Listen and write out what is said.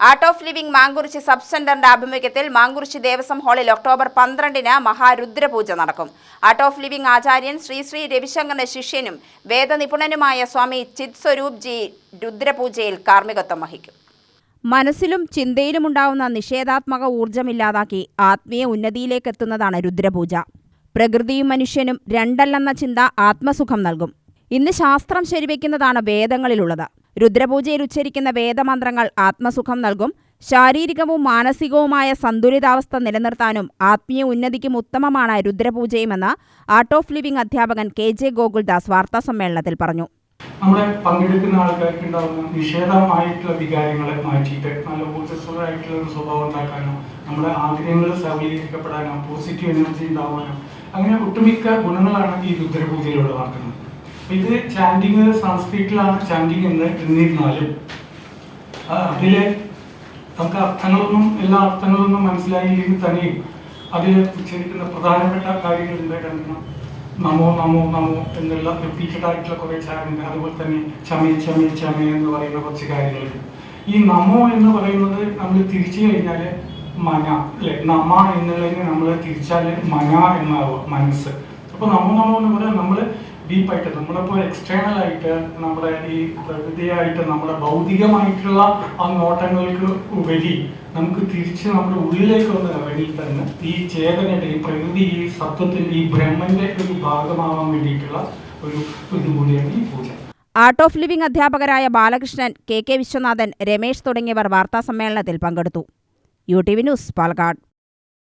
Art of living Mankurichi sub സെന്ററിന്റെ ആഭിമുഖ്യത്തിൽ മാങ്കുറിച്ചി ദേവസ്വം ഹാളിൽ ഒക്ടോബർ പന്ത്രണ്ടിന് മഹാരുദ്രപൂജ നടക്കും. ആർട്ട് ഓഫ് ലിവിംഗ് ആചാര്യൻ ശ്രീ ശ്രീ രവിശങ്കറിന്റെ ശിഷ്യനും വേദനിപുണനുമായ സ്വാമി ചിത് സ്വരൂപ് ജി രുദ്രപൂജയിൽ കാർമ്മികത്വം വഹിക്കും. മനസ്സിലും ചിന്തയിലും ചിന്തയിലുമുണ്ടാവുന്ന നിഷേധാത്മക ഊർജമില്ലാതാക്കി ആത്മീയ ഉന്നതിയിലേക്ക് എത്തുന്നതാണ് രുദ്രപൂജ. പ്രകൃതിയും മനുഷ്യനും രണ്ടല്ലെന്ന ചിന്ത ആത്മസുഖം നൽകും. ഇന്ന് ശാസ്ത്രം ശരിവെക്കുന്നതാണ് വേദങ്ങളിലുള്ളത്. രുദ്രപൂജയിൽ ഉച്ചരിക്കുന്ന വേദമന്ത്രങ്ങൾ ആത്മസുഖം നൽകും. ശാരീരികവും മാനസികവുമായ സന്തുലിതാവസ്ഥ നിലനിർത്താനും ആത്മീയ ഉന്നതിക്കും ഉത്തമമാണ് രുദ്രപൂജയുമെന്ന് ആർട്ട് ഓഫ് ലിവിംഗ് അധ്യാപകൻ കെ ജെ ഗോകുൽദാസ് വാർത്താ സമ്മേളനത്തിൽ പറഞ്ഞു. നമ്മളെ പങ്കെടുക്കുന്ന ആൾക്കാർക്ക് ഉണ്ടാകുന്ന നിഷേധമായിട്ടുള്ള വികാരങ്ങളെ മാറ്റിയിട്ട് നല്ല ഊർജസ്വലായിട്ടുള്ള ഒരു സ്വഭാവം ഉണ്ടാക്കാനോ നമ്മുടെ ആഗ്രഹങ്ങൾ സബലീകരിക്കപ്പെടാനോ പോസിറ്റീവ് എനർജി ഉണ്ടാവാനോ അങ്ങനെ ഒട്ടുമിക്ക ഗുണങ്ങളാണ് ഈ രുദ്രപൂജയിലൂടെ നടക്കുന്നത്. ഇത് ചാൻഡിങ് സംസ്കൃതിലാണ് ചാൻഡിങ് എന്ന് എന്നിരുന്നാലും അതിലെ നമുക്ക് അർത്ഥങ്ങളൊന്നും എല്ലാ അർത്ഥങ്ങളൊന്നും മനസ്സിലായില്ലെങ്കിൽ തന്നെയും അതിൽ ഉച്ചരിക്കുന്ന പ്രധാനപ്പെട്ട കാര്യങ്ങൾ എന്തായിട്ടാണ്? നമോ നമോ നമോ എന്നുള്ള റിപ്പീറ്റഡ് ആയിട്ടുള്ള കുറേ ചാരുണ്ട് അതുപോലെ തന്നെ ചമയ ചമയ ചമയ എന്ന് പറയുന്ന കുറച്ച് കാര്യങ്ങളുണ്ട് ഈ നമോ എന്ന് പറയുന്നത് നമ്മൾ തിരിച്ചു കഴിഞ്ഞാൽ മന അല്ലെ? നമ എന്നുള്ളതിന് നമ്മൾ തിരിച്ചാൽ മന എന്നാവുക മനസ്സ്. അപ്പൊ നമോ നമോ എന്ന് പറയാൻ നമ്മൾ ഡീപ്പായിട്ട് നമ്മളിപ്പോൾ എക്സ്റ്റേണൽ ആയിട്ട് നമ്മുടെ ഈ പ്രകൃതിയായിട്ട് നമ്മുടെ ഭൗതികമായിട്ടുള്ള ആ നോട്ടങ്ങൾക്ക് ഉപരി നമുക്ക് തിരിച്ച് നമ്മുടെ ഉള്ളിലേക്ക് ഒന്ന് ഇറങ്ങി തന്നെ ഈ ചേതനയുടെ ഈ പ്രകൃതി ഈ സത്വത്തിന്റെ ഈ ബ്രഹ്മന്റെ ഒരു ഭാഗമാവാൻ വേണ്ടിയിട്ടുള്ള ഒരു ഇത് കൂടിയാണ് ഈ പൂജ. ആർട്ട് ഓഫ് ലിവിംഗ് അധ്യാപകരായ ബാലകൃഷ്ണൻ കെ കെ വിശ്വനാഥൻ രമേശ് തുടങ്ങിയവർ വാർത്താസമ്മേളനത്തിൽ പങ്കെടുത്തു. U T V news Palakkad.